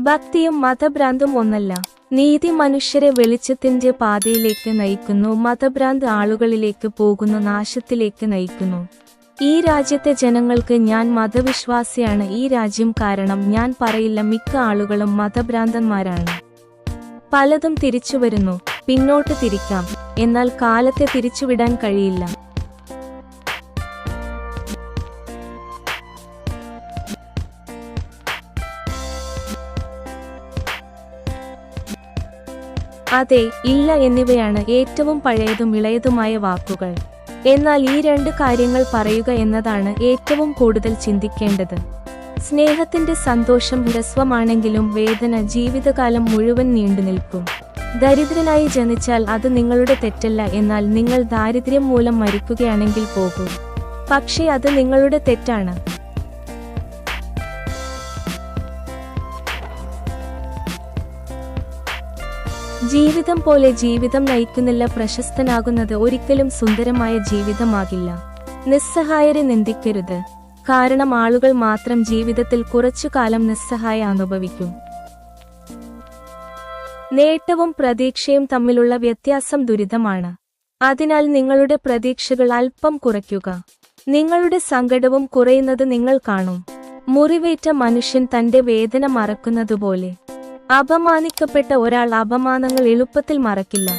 ഭക്തിയും മതഭ്രാന്തും ഒന്നല്ല. നീതി മനുഷ്യരെ വെളിച്ചത്തിന്റെ പാതയിലേക്ക് നയിക്കുന്നു മതഭ്രാന്ത് ആളുകളിലേക്ക് പോകുന്ന നാശത്തിലേക്ക് നയിക്കുന്നു. ഈ രാജ്യത്തെ ജനങ്ങൾക്ക് ഞാൻ മതവിശ്വാസിയാണ് ഈ രാജ്യം കാരണം ഞാൻ പറയില്ല മിക്ക ആളുകളും മതഭ്രാന്തന്മാരാണ്. പലതും തിരിച്ചു വരുന്നു പിന്നോട്ട് തിരിക്കാം എന്നാൽ കാലത്തെ തിരിച്ചുവിടാൻ കഴിയില്ല. അതെ ഇല്ല എന്നിവയാണ് ഏറ്റവും പഴയതും ഇളയതുമായ വാക്കുകൾ. എന്നാൽ ഈ രണ്ട് കാര്യങ്ങൾ പറയുക എന്നതാണ് ഏറ്റവും കൂടുതൽ ചിന്തിക്കേണ്ടത്. സ്നേഹത്തിന്റെ സന്തോഷം ഹ്രസ്വമാണെങ്കിലും വേദന ജീവിതകാലം മുഴുവൻ നീണ്ടു നിൽക്കും. ദരിദ്രനായി ജനിച്ചാൽ അത് നിങ്ങളുടെ തെറ്റല്ല എന്നാൽ നിങ്ങൾ ദാരിദ്ര്യം മൂലം മരിക്കുകയാണെങ്കിൽ പോകൂ പക്ഷേ അത് നിങ്ങളുടെ തെറ്റാണ്. ജീവിതം പോലെ ജീവിതം നയിക്കുന്നില്ല പ്രശസ്തനാകുന്നത് ഒരിക്കലും സുന്ദരമായ ജീവിതമാകില്ല. നിസ്സഹായരെ നിന്ദിക്കരുത്. കാരണം ആളുകൾ മാത്രം ജീവിതത്തിൽ കുറച്ചു കാലം നിസ്സഹായ അനുഭവിക്കും. നേട്ടവും പ്രതീക്ഷയും തമ്മിലുള്ള വ്യത്യാസം ദുരിതമാണ്. അതിനാൽ നിങ്ങളുടെ പ്രതീക്ഷകൾ അല്പം കുറയ്ക്കുക. നിങ്ങളുടെ സങ്കടവും കുറയുന്നത് നിങ്ങൾ കാണും. മുറിവേറ്റ മനുഷ്യൻ തന്റെ വേദന മറക്കുന്നതുപോലെ. അപമാനിക്കപ്പെട്ട ഒരാൾ അപമാനങ്ങൾ എളുപ്പത്തിൽ മറക്കില്ല.